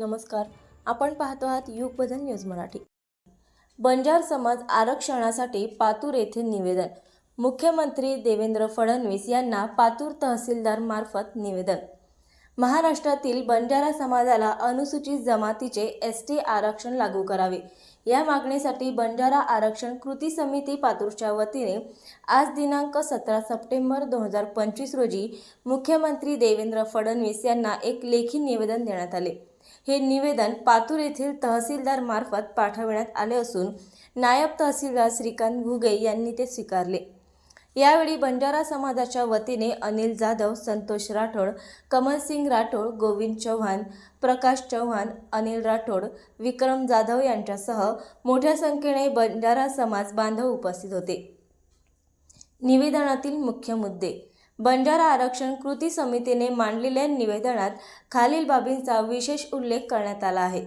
नमस्कार. आपण पाहतो आहात युग बदल न्यूज मराठी. बंजार समाज आरक्षणासाठी पातूर येथे निवेदन. मुख्यमंत्री देवेंद्र फडणवीस यांना पातूर तहसीलदार मार्फत निवेदन. महाराष्ट्रातील बंजारा समाजाला अनुसूचित जमातीचे एस टी आरक्षण लागू करावे. या मागणीसाठी बंजारा आरक्षण कृती समिती पातूरच्या वतीने आज दिनांक सतरा सप्टेंबर दोन हजार पंचवीस रोजी मुख्यमंत्री देवेंद्र फडणवीस यांना एक लेखी निवेदन देण्यात आले. हे निवेदन पातूर येथील तहसीलदार मार्फत पाठविण्यात आले असून नायब तहसीलदार श्रीकांत घुगे यांनी ते स्वीकारले. यावेळी बंजारा समाजाच्या वतीने अनिल जाधव संतोष राठोड कमलसिंग राठोड गोविंद चव्हाण प्रकाश चव्हाण अनिल राठोड विक्रम जाधव यांच्यासह मोठ्या संख्येने बंजारा समाज बांधव उपस्थित होते. निवेदनातील मुख्य मुद्दे बंजारा आरक्षण कृती समितीने मांडलेल्या निवेदनात खालील बाबींचा विशेष उल्लेख करण्यात आला आहे.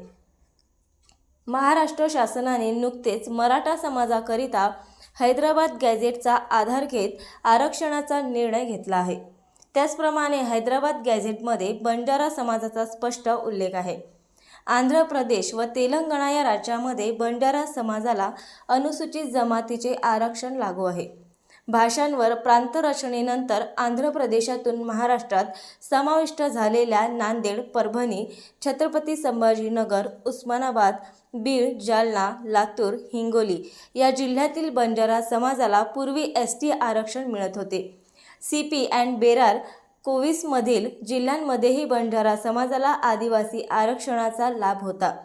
महाराष्ट्र शासनाने नुकतेच मराठा समाजाकरिता हैदराबाद गॅझेटचा आधार घेत आरक्षणाचा निर्णय घेतला आहे. त्याचप्रमाणे हैदराबाद गॅझेटमध्ये बंजारा समाजाचा स्पष्ट उल्लेख आहे. आंध्र प्रदेश व तेलंगणा या राज्यामध्ये बंजारा समाजाला अनुसूचित जमातीचे आरक्षण लागू आहे. भाषांवर प्रांतरचनेनंतर आंध्र प्रदेशातून महाराष्ट्रात समाविष्ट झालेल्या नांदेड परभणी छत्रपती संभाजीनगर उस्मानाबाद बीड जालना लातूर हिंगोली या जिल्ह्यातील बंजारा समाजाला पूर्वी एस टी आरक्षण मिळत होते. सी पी अँड बेरार कोविसमधील जिल्ह्यांमध्येही बंजारा समाजाला आदिवासी आरक्षणाचा लाभ होता.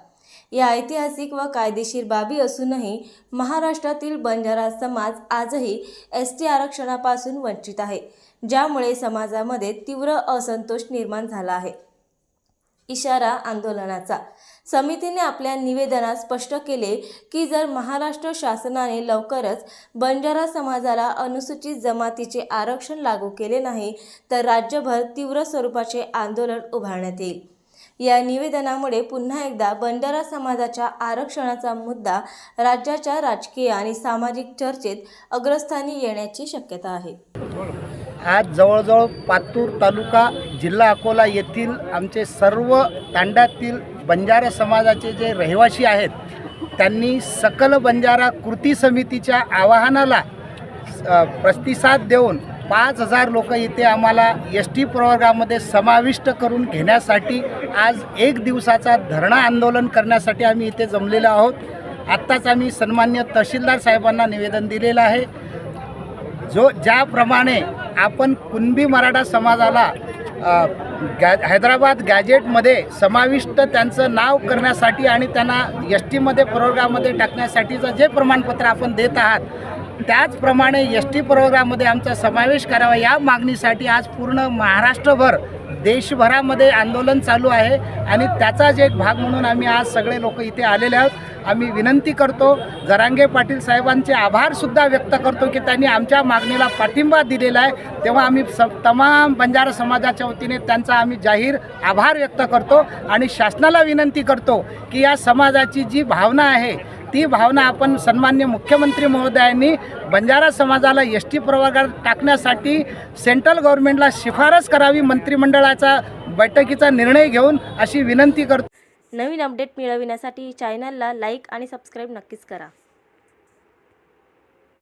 या ऐतिहासिक व कायदेशीर बाबी असूनही महाराष्ट्रातील बंजारा समाज आजही एस टी आरक्षणापासून वंचित आहे ज्यामुळे समाजामध्ये तीव्र असंतोष निर्माण झाला आहे. इशारा आंदोलनाचा. समितीने आपल्या निवेदनात स्पष्ट केले की जर महाराष्ट्र शासनाने लवकरच बंजारा समाजाला अनुसूचित जमातीचे आरक्षण लागू केले नाही तर राज्यभर तीव्र स्वरूपाचे आंदोलन उभारण्यात येईल. या निवेदनामुळे पुन्हा एकदा बंजारा समाजाच्या आरक्षणाचा मुद्दा राज्याच्या राजकीय आणि सामाजिक चर्चेत अग्रस्थानी येण्याची शक्यता आहे. आज जवळजवळ पातूर तालुका जिल्हा अकोला येथील आमचे सर्व तांड्यातील बंजारा समाजाचे जे रहिवासी आहेत त्यांनी सकल बंजारा कृती समितीच्या आवाहनाला प्रतिसाद देऊन पाच हजार लोक इथे आम्हाला एस टी प्रवर्गामध्ये समाविष्ट करून घेण्यासाठी आज एक दिवसाचा धरणा आंदोलन करण्यासाठी आम्ही इथे जमलेलो आहोत. आत्ताच आम्ही सन्मान्य तहसीलदार साहेबांना निवेदन दिलेलं आहे. जो ज्याप्रमाणे आपण कुणबी मराठा समाजाला गॅ हैदराबाद गॅजेटमध्ये समाविष्ट त्यांचं नाव करण्यासाठी आणि त्यांना एस टीमध्ये प्रवर्गामध्ये टाकण्यासाठीचं जे प्रमाणपत्र आपण देत आहात त्याचप्रमाणे एस टी प्रोग्राममध्ये आमचा समावेश करावा या मागणीसाठी आज पूर्ण महाराष्ट्रभर देशभरामध्ये आंदोलन चालू आहे आणि त्याचाच एक भाग म्हणून आम्ही आज सगळे लोक इथे आलेले आहोत. आम्ही विनंती करतो जरांगे पाटील साहेबांचे आभारसुद्धा व्यक्त करतो की त्यांनी आमच्या मागणीला पाठिंबा दिलेला आहे. तेव्हा आम्ही स तमाम बंजारा समाजाच्या वतीने त्यांचा आम्ही जाहीर आभार व्यक्त करतो आणि शासनाला विनंती करतो की या समाजाची जी भावना आहे ती भावना आपण सन्मान्य मुख्यमंत्री महोदयांनी बंजारा समाजाला एस टी प्रवर्गात टाकण्यासाठी सेंट्रल गव्हर्नमेंटला शिफारस करावी मंत्रिमंडळाचा बैठकीचा निर्णय घेऊन अशी विनंती करतो. नवीन अपडेट मिळविण्यासाठी चॅनलला लाईक आणि सबस्क्राईब नक्कीच करा.